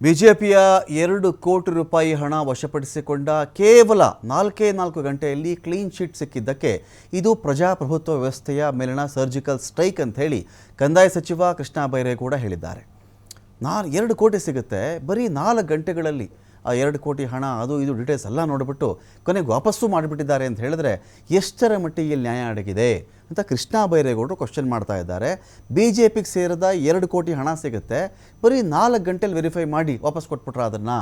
ಬಿಜೆಪಿಯ ಎರಡು ಕೋಟಿ ರೂಪಾಯಿ ಹಣ ವಶಪಡಿಸಿಕೊಂಡ ಕೇವಲ ನಾಲ್ಕೇ ನಾಲ್ಕು ಗಂಟೆಯಲ್ಲಿ ಕ್ಲೀನ್ ಶೀಟ್ ಸಿಕ್ಕಿದ್ದಕ್ಕೆ ಇದು ಪ್ರಜಾಪ್ರಭುತ್ವ ವ್ಯವಸ್ಥೆಯ ಮೇಲಿನ ಸರ್ಜಿಕಲ್ ಸ್ಟ್ರೈಕ್ ಅಂತ ಹೇಳಿ ಕಂದಾಯ ಸಚಿವ ಕೃಷ್ಣ ಬೈರೇಗೌಡ ಹೇಳಿದ್ದಾರೆ. ನಾ ಎರಡು ಕೋಟಿ ಸಿಗುತ್ತೆ, ಬರೀ ನಾಲ್ಕು ಗಂಟೆಗಳಲ್ಲಿ. ಆ ಎರಡು ಕೋಟಿ ಹಣ ಅದು ಇದು ಡೀಟೇಲ್ಸ್ ಎಲ್ಲ ನೋಡಿಬಿಟ್ಟು ಕೊನೆಗೆ ವಾಪಸ್ಸು ಮಾಡಿಬಿಟ್ಟಿದ್ದಾರೆ ಅಂತ ಹೇಳಿದ್ರೆ ಎಷ್ಟರ ಮಟ್ಟಿಗೆ ಇಲ್ಲಿ ನ್ಯಾಯ ಅಡಗಿದೆ ಅಂತ ಕೃಷ್ಣ ಬೈರೇಗೌಡರು ಕ್ವಶನ್ ಮಾಡ್ತಾ ಇದ್ದಾರೆ. ಬಿ ಜೆ ಪಿಗೆ ಸೇರಿದ ಎರಡು ಕೋಟಿ ಹಣ ಸಿಗುತ್ತೆ. ಬರೀ ನಾಲ್ಕು ಗಂಟೆಯಲ್ಲಿ ವೆರಿಫೈ ಮಾಡಿ ವಾಪಸ್ ಕೊಟ್ಬಿಟ್ರ ಅದನ್ನು?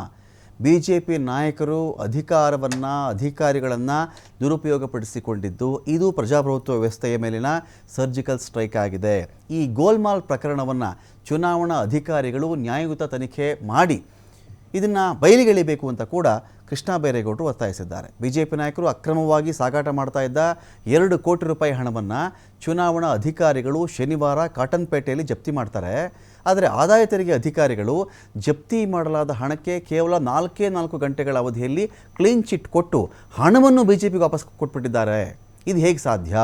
ಬಿ ಜೆ ಪಿ ನಾಯಕರು ಅಧಿಕಾರವನ್ನು, ಅಧಿಕಾರಿಗಳನ್ನು ದುರುಪಯೋಗಪಡಿಸಿಕೊಂಡಿದ್ದು ಇದು ಪ್ರಜಾಪ್ರಭುತ್ವ ವ್ಯವಸ್ಥೆಯ ಮೇಲಿನ ಸರ್ಜಿಕಲ್ ಸ್ಟ್ರೈಕ್ ಆಗಿದೆ. ಈ ಗೋಲ್ಮಾಲ್ ಪ್ರಕರಣವನ್ನು ಚುನಾವಣಾ ಅಧಿಕಾರಿಗಳು ನ್ಯಾಯಯುತ ತನಿಖೆ ಮಾಡಿ ಇದನ್ನು ಬಯಲಿಗೆಳಿಬೇಕು ಅಂತ ಕೂಡ ಕೃಷ್ಣ ಬೈರೇಗೌಡರು ಒತ್ತಾಯಿಸಿದ್ದಾರೆ. ಬಿಜೆಪಿ ನಾಯಕರು ಅಕ್ರಮವಾಗಿ ಸಾಗಾಟ ಮಾಡ್ತಾ ಇದ್ದ ಎರಡು ಕೋಟಿ ರೂಪಾಯಿ ಹಣವನ್ನು ಚುನಾವಣಾ ಅಧಿಕಾರಿಗಳು ಶನಿವಾರ ಕಾಟನ್ಪೇಟೆಯಲ್ಲಿ ಜಪ್ತಿ ಮಾಡ್ತಾರೆ. ಆದರೆ ಆದಾಯ ತೆರಿಗೆ ಅಧಿಕಾರಿಗಳು ಜಪ್ತಿ ಮಾಡಲಾದ ಹಣಕ್ಕೆ ಕೇವಲ ನಾಲ್ಕೇ ನಾಲ್ಕು ಗಂಟೆಗಳ ಅವಧಿಯಲ್ಲಿ ಕ್ಲೀನ್ ಚಿಟ್ ಕೊಟ್ಟು ಹಣವನ್ನು ಬಿ ಜೆ ಪಿಗೆ ವಾಪಸ್ ಕೊಟ್ಬಿಟ್ಟಿದ್ದಾರೆ. ಇದು ಹೇಗೆ ಸಾಧ್ಯ?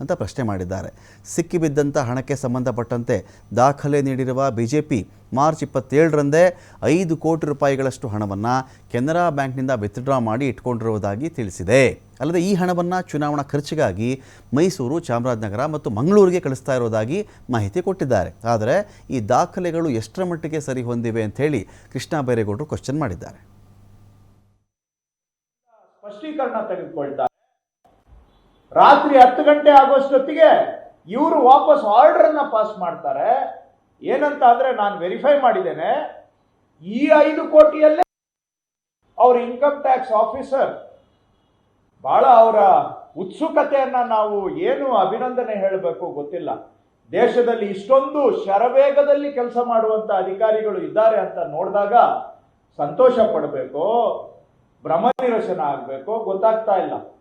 ಅಂತ ಪ್ರಶ್ನೆ ಮಾಡಿದ್ದಾರೆ. ಸಿಕ್ಕಿಬಿದ್ದಂಥ ಹಣಕ್ಕೆ ಸಂಬಂಧಪಟ್ಟಂತೆ ದಾಖಲೆ ನೀಡಿರುವ ಬಿಜೆಪಿ ಮಾರ್ಚ್ ಇಪ್ಪತ್ತೇಳರಂದೇ ಐದು ಕೋಟಿ ರೂಪಾಯಿಗಳಷ್ಟು ಹಣವನ್ನು ಕೆನರಾ ಬ್ಯಾಂಕ್ನಿಂದ ವಿತ್ಡ್ರಾ ಮಾಡಿ ಇಟ್ಕೊಂಡಿರುವುದಾಗಿ ತಿಳಿಸಿದೆ. ಅಲ್ಲದೆ ಈ ಹಣವನ್ನು ಚುನಾವಣಾ ಖರ್ಚಿಗಾಗಿ ಮೈಸೂರು, ಚಾಮರಾಜನಗರ ಮತ್ತು ಮಂಗಳೂರಿಗೆ ಕಳಿಸ್ತಾ ಇರೋದಾಗಿ ಮಾಹಿತಿ ಕೊಟ್ಟಿದ್ದಾರೆ. ಆದರೆ ಈ ದಾಖಲೆಗಳು ಎಷ್ಟರ ಮಟ್ಟಿಗೆ ಸರಿ ಹೊಂದಿವೆ ಅಂಥೇಳಿ ಕೃಷ್ಣ ಬೈರೇಗೌಡರು ಕ್ವಶನ್ ಮಾಡಿದ್ದಾರೆ. ಸ್ಪಷ್ಟೀಕರಣ ತೆಗೆದುಕೊಳ್ತಾರೆ ರಾತ್ರಿ ಹತ್ತು ಗಂಟೆ ಆಗೋಷ್ಟೊತ್ತಿಗೆ ಇವರು ವಾಪಸ್ ಆರ್ಡರ್ ಅನ್ನ ಪಾಸ್ ಮಾಡ್ತಾರೆ. ಏನಂತ ಅಂದ್ರೆ ನಾನು ವೆರಿಫೈ ಮಾಡಿದ್ದೇನೆ. ಈ ಐದು ಕೋಟಿಯಲ್ಲೇ ಅವ್ರ ಇನ್ಕಮ್ ಟ್ಯಾಕ್ಸ್ ಆಫೀಸರ್ ಬಹಳ ಅವರ ಉತ್ಸುಕತೆಯನ್ನ ನಾವು ಏನು ಅಭಿನಂದನೆ ಹೇಳಬೇಕು ಗೊತ್ತಿಲ್ಲ. ದೇಶದಲ್ಲಿ ಇಷ್ಟೊಂದು ಶರವೇಗದಲ್ಲಿ ಕೆಲಸ ಮಾಡುವಂತ ಅಧಿಕಾರಿಗಳು ಇದ್ದಾರೆ ಅಂತ ನೋಡಿದಾಗ ಸಂತೋಷ ಪಡಬೇಕು. ಭ್ರಮನಿರಸನ ಆಗಬೇಕು. ಗೊತ್ತಾಗ್ತಾ ಇಲ್ಲ.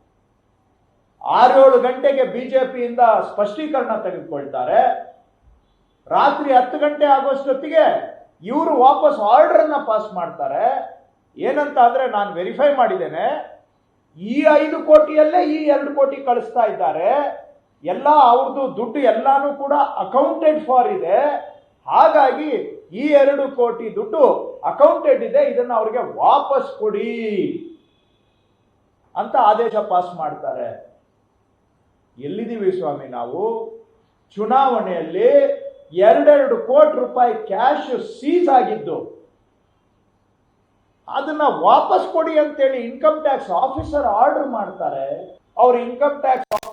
ಆರೇಳು ಗಂಟೆಗೆ ಬಿಜೆಪಿಯಿಂದ ಸ್ಪಷ್ಟೀಕರಣ ತೆಗೆದುಕೊಳ್ತಾರೆ. ರಾತ್ರಿ ಹತ್ತು ಗಂಟೆ ಆಗೋಷ್ಟೊತ್ತಿಗೆ ಇವರು ವಾಪಸ್ ಆರ್ಡರ್ ಅನ್ನ ಪಾಸ್ ಮಾಡ್ತಾರೆ. ಏನಂತ ಅಂದರೆ ನಾನು ವೆರಿಫೈ ಮಾಡಿದ್ದೇನೆ. ಈ ಐದು ಕೋಟಿಯಲ್ಲೇ ಈ ಎರಡು ಕೋಟಿ ಕಳಿಸ್ತಾ ಇದ್ದಾರೆ. ಎಲ್ಲ ಅವ್ರದ್ದು ದುಡ್ಡು ಎಲ್ಲಾನು ಕೂಡ ಅಕೌಂಟೆಡ್ ಫಾರ್ ಇದೆ. ಹಾಗಾಗಿ ಈ ಎರಡು ಕೋಟಿ ದುಡ್ಡು ಅಕೌಂಟೆಡ್ ಇದೆ, ಇದನ್ನ ಅವ್ರಿಗೆ ವಾಪಸ್ ಕೊಡಿ ಅಂತ ಆದೇಶ ಪಾಸ್ ಮಾಡ್ತಾರೆ. ಎಲ್ಲಿದ್ದೀವಿ ಸ್ವಾಮಿ ನಾವು? ಚುನಾವಣೆಯಲ್ಲಿ ಎರಡೆರಡು ಕೋಟಿ ರೂಪಾಯಿ ಕ್ಯಾಶ್ ಸೀಸ್ ಆಗಿದ್ದು, ಅದನ್ನ ವಾಪಸ್ ಕೊಡಿ ಅಂತೇಳಿ ಇನ್ಕಮ್ ಟ್ಯಾಕ್ಸ್ ಆಫೀಸರ್ ಆರ್ಡರ್ ಮಾಡ್ತಾರೆ. ಅವ್ರ ಇನ್ಕಮ್ ಟ್ಯಾಕ್ಸ್